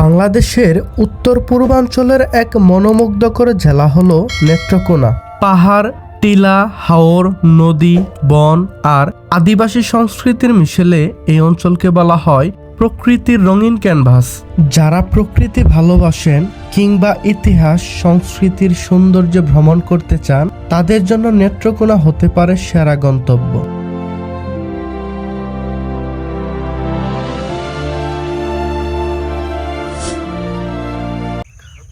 বাংলাদেশের উত্তর পূর্বাঞ্চলের এক মনোমুগ্ধকর জেলা হল নেত্রকোনা। পাহাড়, টিলা, হাওর, নদী, বন আর আদিবাসী সংস্কৃতির মিশেলে এই অঞ্চলকে বলা হয় প্রকৃতির রঙিন ক্যানভাস। যারা প্রকৃতি ভালোবাসেন কিংবা ইতিহাস, সংস্কৃতির সৌন্দর্য ভ্রমণ করতে চান, তাদের জন্য নেত্রকোনা হতে পারে সেরা গন্তব্য।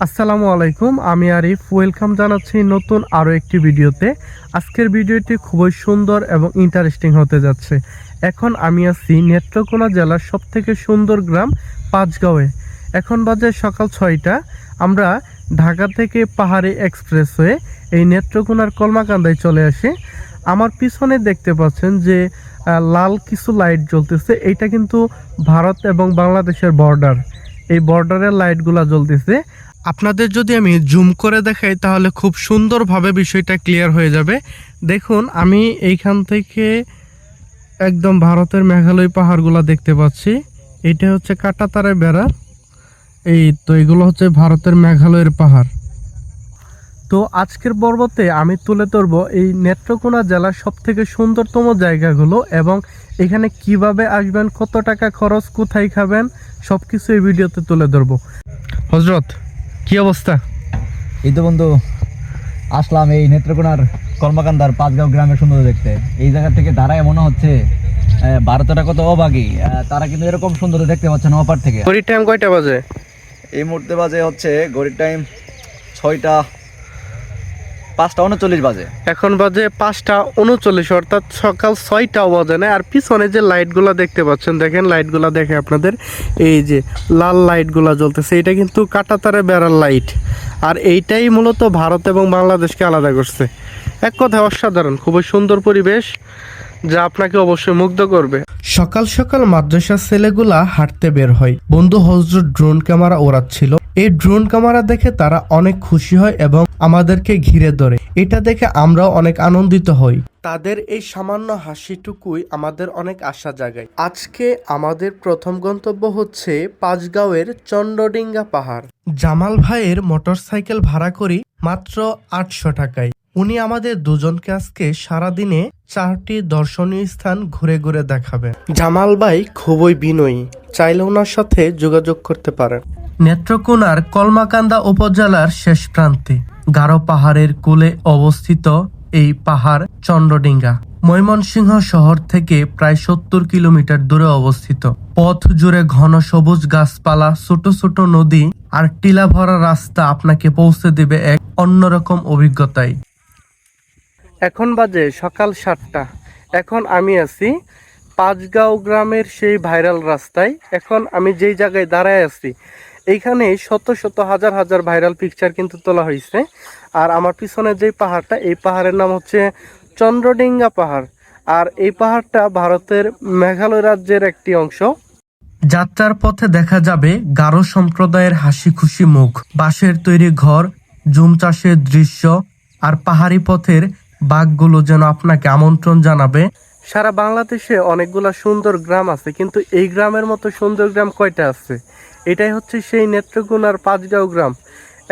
আসসালামু আলাইকুম, আমি আরিফ। ওয়েলকাম জানাচ্ছি নতুন আরও একটি ভিডিওতে। আজকের ভিডিওটি খুবই সুন্দর এবং ইন্টারেস্টিং হতে যাচ্ছে। এখন আমি আছি নেত্রকোনা জেলার সবথেকে সুন্দর গ্রাম পাঁচগাঁওয়ে। এখন বাজে সকাল ছয়টা। আমরা ঢাকা থেকে পাহাড়ি এক্সপ্রেস হয়ে এই নেত্রকোনার কলমাকান্দায় চলে আসি। আমার পিছনে দেখতে পাচ্ছেন যে লাল কিছু লাইট জ্বলতেছে। এইটা কিন্তু ভারত এবং বাংলাদেশের বর্ডার এই বর্ডারের লাইটগুলা জ্বলতেছে। আপনাদের যদি আমি জুম করে দেখাই, তাহলে খুব সুন্দরভাবে বিষয়টা ক্লিয়ার হয়ে যাবে। দেখুন, আমি এইখান থেকে একদম ভারতের মেঘালয় পাহাড়গুলো দেখতে পাচ্ছি। এটা হচ্ছে কাটাতারে বেড়া এই তো এগুলো হচ্ছে ভারতের মেঘালয়ের পাহাড়। তো আজকের পর্বতে আমি তুলে ধরবো এই নেত্রকোনা জেলার সব থেকে সুন্দরতম জায়গাগুলো এবং এখানে কীভাবে আসবেন, কত টাকা খরচ, কোথায় খাবেন সব কিছু এই ভিডিওতে তুলে ধরবো। হজরত কি অবস্থা? এই তো বন্ধু আসলাম এই নেত্রকোনার কর্মকান্দার পাঁচগাঁও গ্রামের সুন্দর দেখতে। এই জায়গা থেকে দাঁড়ায় মনে হচ্ছে আহ, ভারতটা কত অবাগী আহ, তারা কিন্তু এরকম সুন্দর দেখতে পাচ্ছে না অপার থেকে। ঘড়ির টাইম কয়টা বাজে? এই মুহূর্তে বাজে হচ্ছে ঘড়ির টাইম ছয়টা পাঁচটা উনচল্লিশ বাজে। এখন বাজে পাঁচটা উনচল্লিশ, অর্থাৎ সকাল ছয়টাও বাজে না। আর পিছনে যে লাইটগুলো দেখতে পাচ্ছেন, দেখেন লাইটগুলো দেখে আপনাদের, এই যে লাল লাইটগুলো জ্বলতেছে, এটা কিন্তু কাটাতারে বেড়ার লাইট। আর এইটাই মূলত ভারত এবং বাংলাদেশকে আলাদা করছে। এক কথায় অসাধারণ, খুবই সুন্দর পরিবেশ। যা আপনাকে অবশ্যই মুগ্ধ করবে। সকাল সকাল মাদ্রাসার ছেলেগুলা হাঁটতে বের হয়। বন্ধু হজরত ড্রোন ক্যামেরা ওড়াচ্ছিল। এই ড্রোন ক্যামেরা দেখে তারা অনেক খুশি হয় এবং আমাদেরকে ঘিরে ধরে। এটা দেখে আমরাও অনেক আনন্দিত হই। তাদের এই সামান্য হাসিটুকুই আমাদের অনেক আশা জাগায়। আজকে আমাদের প্রথম গন্তব্য হচ্ছে পাঁচগাঁওয়ের চন্ডডিঙ্গা পাহাড়। জামাল ভাইয়ের মোটরসাইকেল ভাড়া করি মাত্র আটশো টাকায়। উনি আমাদের দুজনকে আজকে সারাদিনে চারটি দর্শনীয় স্থান ঘুরে ঘুরে দেখাবেন। জামাল ভাই খুবই বিনয়ী। চাইলে ওনার সাথে যোগাযোগ করতে পারেন। নেত্রকোনার কলমাকান্দা উপজেলার শেষ প্রান্তে গারো পাহাড়ের কোলে অবস্থিত এই পাহাড় চন্দ্রডিঙ্গা ময়মনসিংহ শহর থেকে প্রায় সত্তর কিলোমিটার দূরে অবস্থিত। পথ জুড়ে ঘন সবুজ গাছপালা ছোট ছোট নদী আর টিলা ভরা রাস্তা আপনাকে পৌঁছে দেবে এক অন্যরকম অভিজ্ঞতায়। এখন বাজে সকাল সাতটা। এখন আমি আছি পাঁচগাঁও গ্রামের সেই ভাইরাল রাস্তায়। এখন আমি যেই জায়গায় দাঁড়ায় আছি, এইখানে শত শত হাজার হাজার ভাইরাল পিকচার কিন্তু তোলা হয়েছে আর আমার পিছনে যে পাহাড়টা, এই পাহাড়ের নাম হচ্ছে চন্দ্রডিঙ্গা পাহাড়। আর এই পাহাড়টা ভারতের মেঘালয় রাজ্যের একটি অংশ। যাত্রার পথে দেখা যাবে গারো সম্প্রদায়ের হাসি খুশি মুখ। বাঁশের তৈরি ঘর, জুম চাষের দৃশ্য, আর পাহাড়ি পথের বাঘগুলো যেন আপনাকে আমন্ত্রণ জানাবে। সারা বাংলাদেশে অনেকগুলা সুন্দর গ্রাম আছে, কিন্তু এই গ্রামের মতো সুন্দর গ্রাম কয়টা আছে? এটাই হচ্ছে সেই নেত্রকোনার পাঁচগাঁও গ্রাম।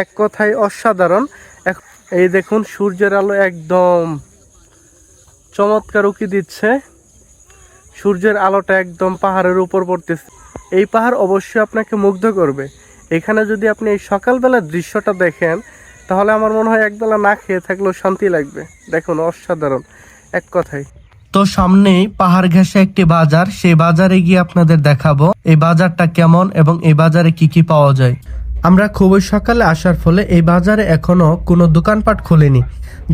এক কথায় অসাধারণ। এই দেখুন, সূর্যের আলো একদম চমৎকার উকি দিচ্ছে। সূর্যের আলোটা একদম পাহাড়ের উপর পড়তেছে। এই পাহাড় অবশ্যই আপনাকে মুগ্ধ করবে। এখানে যদি আপনি এই সকালবেলার দৃশ্যটা দেখেন তাহলে আমার মনে হয় একবেলা না খেয়ে থাকলেও শান্তি লাগবে। দেখুন, অসাধারণ। এক কথায়। তো সামনেই পাহাড় ঘেঁষে একটি বাজার। সেই বাজারে গিয়ে আপনাদের দেখাবো এই বাজারটা কেমন এবং এই বাজারে কি কি পাওয়া যায়। আমরা খুবই সকালে আসার ফলে এই বাজারে এখনও কোনো দোকানপাট খোলেনি,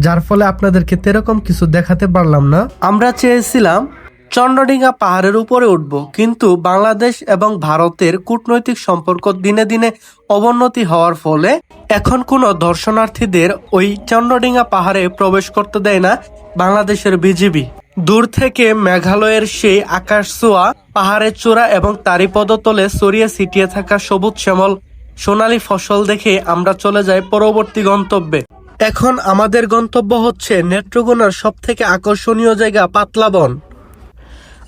যার ফলে আপনাদেরকে তেরকম কিছু দেখাতে পারলাম না। আমরা চেয়েছিলাম চন্দ্রডিঙ্গা পাহাড়ের উপরে উঠব। কিন্তু বাংলাদেশ এবং ভারতের কূটনৈতিক সম্পর্ক দিনে দিনে অবনতি হওয়ার ফলে এখন কোনো দর্শনার্থীদের ওই চন্দ্রডিঙ্গা পাহাড়ে প্রবেশ করতে দেয় না বাংলাদেশের বিজিবি। দূর থেকে মেঘালয়ের সেই আকাশ ছোঁয়া, পাহাড়ের চূড়া এবং তারই পদতলে ছড়িয়ে ছিটিয়ে থাকা সবুজ শ্যামল, সোনালী ফসল দেখে আমরা চলে যাই পরবর্তী গন্তব্যে। এখন আমাদের গন্তব্য হচ্ছে নেত্রকোনার সব থেকে আকর্ষণীয় জায়গা পাতলাবন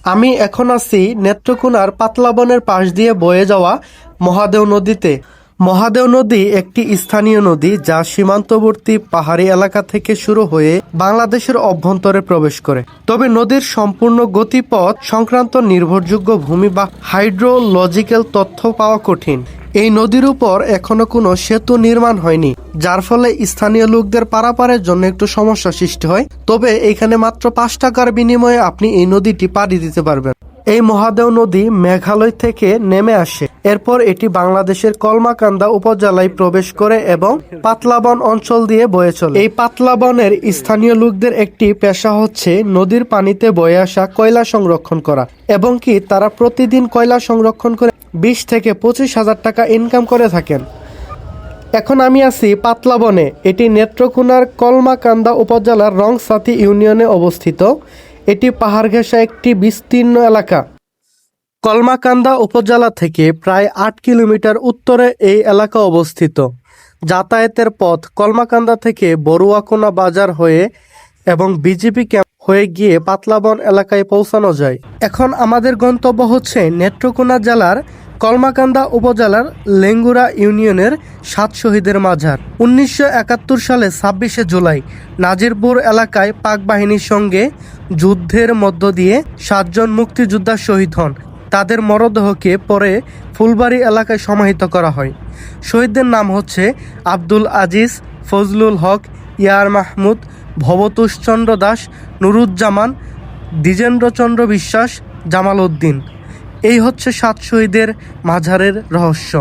আমি এখন আছি নেত্রকোনার পাতলাবনের পাশ দিয়ে বয়ে যাওয়া মহাদেও নদীতে। মহাদেও নদী একটি স্থানীয় নদী যা সীমান্তবর্তী পাহাড়ি এলাকা থেকে শুরু হয়ে বাংলাদেশের অভ্যন্তরে প্রবেশ করে। তবে নদীর সম্পূর্ণ গতিপথ সংক্রান্ত নির্ভরযোগ্য ভূমি বা হাইড্রোলজিক্যাল তথ্য পাওয়া কঠিন। এই নদীর উপর এখনও কোনো সেতু নির্মাণ হয়নি, যার ফলে স্থানীয় লোকদের পারাপারের জন্য একটু সমস্যা সৃষ্টি হয়। তবে এখানে মাত্র পাঁচ টাকার বিনিময়ে আপনি এই নদীটি পাড়ি দিতে পারবেন। এই মহাদেও নদী মেঘালয় থেকে নেমে আসে। এরপর এটি বাংলাদেশের কলমাকান্দা উপজেলায় প্রবেশ করে এবং পাতলাবন অঞ্চল দিয়ে বয়ে চলে। এই পাতলাবনের স্থানীয় লোকদের একটি পেশা হচ্ছে নদীর পানিতে বয়ে আসা কয়লা সংরক্ষণ করা এবং কি তারা প্রতিদিন কয়লা সংরক্ষণ করে বিশ থেকে পঁচিশ হাজার টাকা ইনকাম করে থাকেন। এখন আমি আছি পাতলাবনে এটি নেত্রকোনার কলমাকান্দা উপজেলার রংসাতি ইউনিয়নে অবস্থিত। এটি পাহাড় ঘেঁষা একটি বিস্তীর্ণ এলাকা। কলমাকান্দা উপজেলা থেকে প্রায় আট কিলোমিটার উত্তরে এই এলাকা অবস্থিত। যাতায়াতের পথ কলমাকান্দা থেকে বড়ুয়াকোনা বাজার হয়ে এবং বিজেপি ক্যাম্প হয়ে গিয়ে পাতলাবন এলাকায় পৌঁছানো যায়। এখন আমাদের গন্তব্য হচ্ছে নেত্রকোনা জেলার কলমাকান্দা উপজেলার লেঙ্গুরা ইউনিয়নের সাত শহীদের মাঝার উনিশশো একাত্তর সালে ছাব্বিশে জুলাই নাজিরপুর এলাকায় পাক বাহিনীর সঙ্গে যুদ্ধের মধ্য দিয়ে সাতজন মুক্তিযোদ্ধা শহীদ হন। তাদের মরদেহকে পরে ফুলবাড়ি এলাকায় সমাহিত করা হয়। শহীদদের নাম হচ্ছে আব্দুল আজিজ, ফজলুল হক, ইয়ার মাহমুদ ভবতোষচন্দ্র দাস, নুরুজ্জামান দ্বিজেন্দ্রচন্দ্র বিশ্বাস, জামাল উদ্দিন। এই হচ্ছে সাত শহীদের মাঝারের রহস্য।